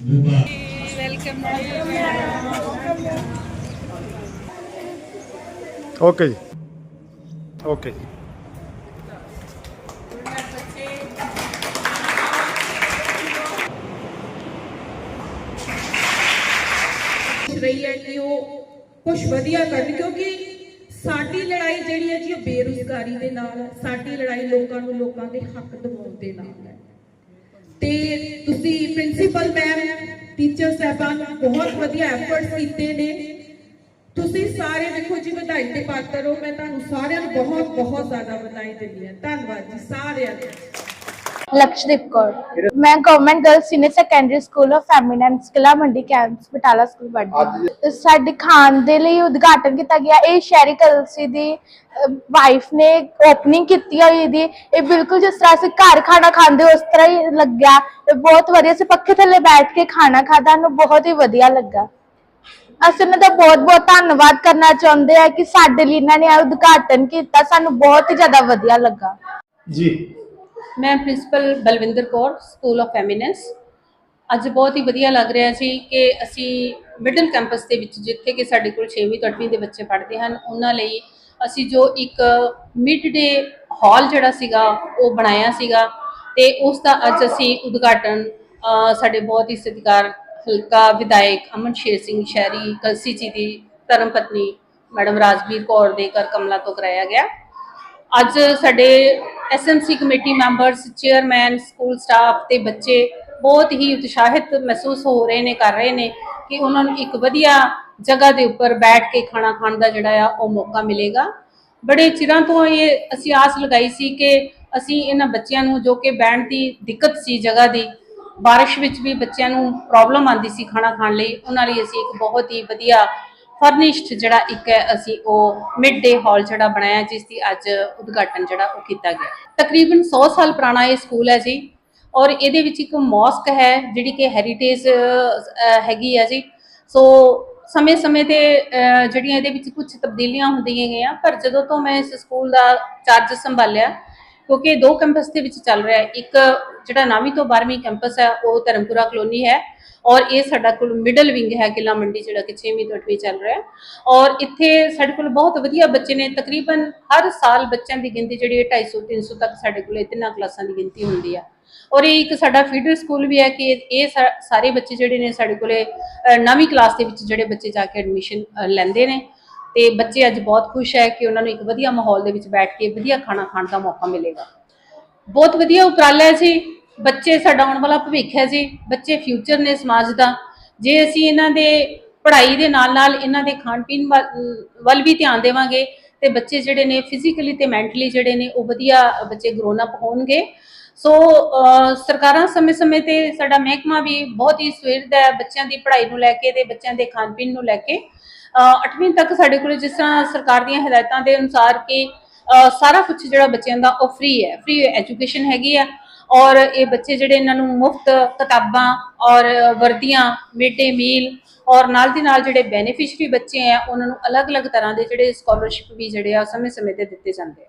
Welcome okay ਜੀ okay ਜੀ ਰਹੀ ਹੈ ਕਿ ਉਹ ਕੁਝ ਵਧੀਆ ਕਰਨ ਕਿਉਂਕਿ ਸਾਡੀ ਲੜਾਈ ਜਿਹੜੀ ਹੈ ਜੀ ਉਹ ਬੇਰੁਜ਼ਗਾਰੀ ਦੇ ਨਾਲ ਹੈ ਸਾਡੀ ਲੜਾਈ ਲੋਕਾਂ ਨੂੰ ਲੋਕਾਂ ਦੇ ਹੱਕ ਦਿਵਾਉਣ ਦੇ ਨਾਲ ਹੈ ਤੇ ਤੁਸੀਂ ਪ੍ਰਿੰਸੀਪਲ ਮੈਮ ਟੀਚਰ ਸਾਹਿਬਾਨ, ਬਹੁਤ ਵਧੀਆ ਐਫਰਟਸ ਕੀਤੇ ਨੇ। ਤੁਸੀਂ ਸਾਰੇ ਵੇਖੋ ਜੀ, ਵਧਾਈ ਦੇ ਪਾਤਰ ਹੋ। ਮੈਂ ਤੁਹਾਨੂੰ ਸਾਰਿਆਂ ਨੂੰ ਬਹੁਤ ਬਹੁਤ ਜ਼ਿਆਦਾ ਵਧਾਈ ਦਿੰਦੀ ਹਾਂ। ਧੰਨਵਾਦ ਜੀ ਸਾਰਿਆਂ ਦਾ। ਲਕਸ਼ਦੀਪ ਕੌਰ। ਮੈਂ government girls senior secondary school of eminence Qila Mandi campus Batala school ਪੜ੍ਹਦੀ ਸਾਡੇ ਖਾਨ ਦੇ ਲਈ ਉਦਘਾਟਨ ਕੀਤਾ ਗਿਆ। ਇਹ ਸ਼ਹਿਰੀ ਕਲਸੀ ਦੀ ਵਾਈਫ ਨੇ ਓਪਨਿੰਗ ਕੀਤੀ ਹੋਈ ਦੀ ਇਹ ਬਿਲਕੁਲ ਜਿਸ ਤਰ੍ਹਾਂ ਅਸੀਂ ਘਰ ਖਾਣਾ ਖਾਂਦੇ ਉਸ ਤਰ੍ਹਾਂ ਹੀ ਲੱਗਿਆ। ਬਹੁਤ ਵਧੀਆ ਅਸੀਂ ਪੱਖੇ ਥੱਲੇ ਬੈਠ ਕੇ ਖਾਣਾ ਖਾਦਾ ਨੂੰ ਬਹੁਤ ਹੀ ਵਧੀਆ ਲੱਗਾ। ਅਸੀਂ ਇਹਨਾਂ ਦਾ ਬਹੁਤ ਬਹੁਤ ਧੰਨਵਾਦ ਕਰਨਾ ਚਾਹੁੰਦੇ ਆ ਕਿ ਸਾਡੇ ਲਈ ਇਹਨਾਂ ਨੇ ਇਹ ਉਦਘਾਟਨ ਕੀਤਾ। ਸਾਨੂੰ ਬਹੁਤ ਹੀ ਜ਼ਿਆਦਾ ਵਧੀਆ ਲੱਗਾ। ਜੀ। ਮੈਂ principal Balwinder Kaur school of eminence ਅੱਜ ਬਹੁਤ ਹੀ ਵਧੀਆ ਲੱਗ ਰਿਹਾ ਸੀ ਕਿ ਅਸੀਂ ਮਿਡਲ ਕੈਂਪਸ ਦੇ ਵਿੱਚ, ਜਿੱਥੇ ਕਿ ਸਾਡੇ ਕੋਲ 6ਵੀਂ ਤੋਂ 8ਵੀਂ ਦੇ ਬੱਚੇ ਪੜ੍ਹਦੇ ਹਨ, ਉਹਨਾਂ ਲਈ ਅਸੀਂ ਜੋ ਇੱਕ ਮਿਡ ਡੇ ਹਾਲ ਜਿਹੜਾ ਸੀਗਾ, ਉਹ ਬਣਾਇਆ ਸੀਗਾ ਤੇ ਉਸ ਦਾ ਅੱਜ ਅਸੀਂ ਉਦਘਾਟਨ ਸਾਡੇ ਬਹੁਤ ਹੀ ਸਤਿਕਾਰ ਹਲਕਾ ਵਿਧਾਇਕ ਅਮਨ ਸ਼ੇਰ ਸਿੰਘ ਸ਼ਹਿਰੀ, ਕਲਸੀ ਜੀ ਦੀ ਧਰਮ ਪਤਨੀ ਮੈਡਮ ਰਾਜਵੀਰ ਕੌਰ ਦੇ ਘਰ ਕਮਲਾ ਤੋਂ ਕਰਾਇਆ ਗਿਆ। ਅੱਜ ਸਾਡੇ SMC committee members, chairman, school staff ਤੇ ਬੱਚੇ ਬਹੁਤ ਹੀ ਉਤਸ਼ਾਹਿਤ ਮਹਿਸੂਸ ਹੋ ਰਹੇ ਨੇ, ਕਰ ਰਹੇ ਨੇ ਕਿ ਉਹਨਾਂ ਨੂੰ ਇੱਕ ਵਧੀਆ ਜਗ੍ਹਾ ਦੇ ਉੱਪਰ ਬੈਠ ਕੇ ਖਾਣਾ ਖਾਣ ਦਾ ਜਿਹੜਾ ਆ, ਉਹ ਮੌਕਾ ਮਿਲੇਗਾ। ਬੜੇ ਚਿਰਾਂ ਤੋਂ ਇਹ ਅਸੀਂ ਆਸ ਲਗਾਈ ਸੀ ਕਿ ਅਸੀਂ ਇਹਨਾਂ ਬੱਚਿਆਂ ਨੂੰ, ਜੋ ਕਿ ਬੈਠਣ ਦੀ ਦਿੱਕਤ ਸੀ ਜਗ੍ਹਾ ਦੀ, ਬਾਰਿਸ਼ ਵਿੱਚ ਵੀ ਬੱਚਿਆਂ ਨੂੰ ਪ੍ਰੋਬਲਮ ਆਉਂਦੀ ਸੀ ਖਾਣਾ ਖਾਣ ਲਈ, ਉਹਨਾਂ ਲਈ ਅਸੀਂ ਇੱਕ ਬਹੁਤ ਹੀ ਵਧੀਆ ਫਰਨਿਸ਼ਡ ਜਿਹੜਾ ਇੱਕ ਹੈ, ਅਸੀਂ ਉਹ ਮਿਡ ਡੇ ਹਾਲ ਜਿਹੜਾ ਬਣਾਇਆ ਜਿਸ ਦੀ ਅੱਜ ਉਦਘਾਟਨ ਜਿਹੜਾ ਉਹ ਕੀਤਾ ਗਿਆ। ਤਕਰੀਬਨ 100 ਸਾਲ ਪੁਰਾਣਾ ਇਹ ਸਕੂਲ ਹੈ ਜੀ, ਔਰ ਇਹਦੇ ਵਿੱਚ ਇੱਕ ਮੌਸਕ ਹੈ, ਜਿਹੜੀ ਕਿ ਹੈਰੀਟੇਜ ਹੈਗੀ ਹੈ ਜੀ। ਸੋ ਸਮੇਂ-ਸਮੇਂ ਤੇ ਜਿਹੜੀਆਂ ਇਹਦੇ ਵਿੱਚ ਕੁਝ ਤਬਦੀਲੀਆਂ ਹੁੰਦੀਆਂ ਗਈਆਂ, ਪਰ ਜਦੋਂ ਤੋਂ ਮੈਂ ਇਸ ਸਕੂਲ ਦਾ ਚਾਰਜ ਸੰਭਾਲਿਆ, ਕਿਉਂਕਿ ਦੋ ਕੈਂਪਸ ਦੇ ਵਿੱਚ ਚੱਲ ਰਿਹਾ ਹੈ, ਇੱਕ ਜਿਹੜਾ 9ਵੀਂ ਤੋਂ 12ਵੀਂ ਕੈਂਪਸ ਹੈ ਉਹ ਧਰਮਪੁਰਾ ਕਲੋਨੀ ਹੈ ਔਰ ਇਹ ਸਾਡਾ ਕੋਲ ਮਿਡਲ ਵਿੰਗ ਹੈ ਕਿਲਾ ਮੰਡੀ ਜਿਹੜਾ ਕਿ 6ਵੀਂ ਤੋਂ 8ਵੀਂ ਚੱਲ ਰਿਹਾ ਔਰ ਇੱਥੇ ਸਾਡੇ ਕੋਲ ਬਹੁਤ ਵਧੀਆ ਬੱਚੇ ਨੇ ਤਕਰੀਬਨ ਹਰ ਸਾਲ ਬੱਚਿਆਂ ਦੀ ਗਿਣਤੀ ਜਿਹੜੀ ਹੈ 250 300 ਤੱਕ ਸਾਡੇ ਕੋਲ ਤਿੰਨਾਂ ਕਲਾਸਾਂ ਦੀ ਗਿਣਤੀ ਹੁੰਦੀ ਹੈ ਔਰ ਇਹ ਇੱਕ ਸਾਡਾ ਫੀਡਰ ਸਕੂਲ ਵੀ ਹੈ ਕਿ ਇਹ ਸਾ- ਸਾਰੇ ਬੱਚੇ ਜਿਹੜੇ ਨੇ ਸਾਡੇ ਕੋਲੇ ਅ, ਨਵੀਂ ਕਲਾਸ ਦੇ ਵਿੱਚ ਜਿਹੜੇ ਬੱਚੇ ਜਾ ਕੇ ਐਡਮਿਸ਼ਨ ਲੈਂਦੇ ਨੇ। ਤੇ ਬੱਚੇ ਅੱਜ ਬਹੁਤ ਖੁਸ਼ ਹੈ ਕਿ ਉਹਨਾਂ ਨੂੰ ਇੱਕ ਵਧੀਆ ਮਾਹੌਲ ਦੇ ਵਿੱਚ ਬੈਠ ਕੇ ਵਧੀਆ ਖਾਣਾ ਖਾਣ ਦਾ ਮੌਕਾ ਮਿਲੇਗਾ। ਬਹੁਤ ਵਧੀਆ ਉਪਰਾਲਾ ਹੈ ਜੀ। ਬੱਚੇ ਸਾਡਾ ਆਉਣ ਵਾਲਾ ਭਵਿੱਖ ਹੈ ਜੀ, ਬੱਚੇ ਫਿਊਚਰ ਨੇ ਸਮਾਜ ਦਾ। ਜੇ ਅਸੀਂ ਇਹਨਾਂ ਦੇ ਪੜ੍ਹਾਈ ਦੇ ਨਾਲ ਨਾਲ ਇਹਨਾਂ ਦੇ ਖਾਣ ਪੀਣ ਵੱਲ ਵੱਲ ਵੀ ਧਿਆਨ ਦੇਵਾਂਗੇ, ਤੇ ਬੱਚੇ ਜਿਹੜੇ ਨੇ ਫਿਜ਼ੀਕਲੀ ਤੇ ਮੈਂਟਲੀ ਜਿਹੜੇ ਨੇ ਉਹ ਵਧੀਆ ਬੱਚੇ ਗਰੋਨ ਅਪ ਹੋਣਗੇ। ਸੋ ਸਰਕਾਰਾਂ ਸਮੇਂ-ਸਮੇਂ ਤੇ ਸਾਡਾ ਮਹਿਕਮਾ ਵੀ ਬਹੁਤ ਹੀ ਸਵੇਰਦਾ ਹੈ ਬੱਚਿਆਂ ਦੀ ਪੜ੍ਹਾਈ ਨੂੰ ਲੈ ਕੇ ਤੇ ਬੱਚਿਆਂ ਦੇ ਖਾਣ ਪੀਣ ਨੂੰ ਲੈ ਕੇ। 8ਵੀਂ ਤੱਕ ਸਾਡੇ ਕੋਲ ਜਿਸ ਤਰ੍ਹਾਂ ਸਰਕਾਰ ਦੀਆਂ ਹਦਾਇਤਾਂ ਦੇ ਅਨੁਸਾਰ ਕਿ ਸਾਰਾ ਕੁਝ ਜਿਹੜਾ ਬੱਚਿਆਂ ਦਾ ਉਹ ਫ੍ਰੀ ਹੈ ਫ੍ਰੀ ਐਜੂਕੇਸ਼ਨ ਹੈਗੀ ਆ। ਔਰ ਇਹ ਬੱਚੇ ਜਿਹੜੇ ਇਹਨਾਂ ਨੂੰ ਮੁਫਤ ਕਿਤਾਬਾਂ ਔਰ ਵਰਦੀਆਂ ਮਿਡ ਡੇ ਮੀਲ ਔਰ ਨਾਲ ਦੀ ਨਾਲ ਜਿਹੜੇ ਬੈਨੀਫਿਸ਼ਰੀ ਬੱਚੇ ਆ ਉਹਨਾਂ ਨੂੰ ਅਲੱਗ-ਅਲੱਗ ਤਰ੍ਹਾਂ ਦੇ ਜਿਹੜੇ ਸਕਾਲਰਸ਼ਿਪ ਵੀ ਜਿਹੜੇ ਆ ਸਮੇਂ-ਸਮੇਂ ਤੇ ਦਿੱਤੇ ਜਾਂਦੇ ਆ।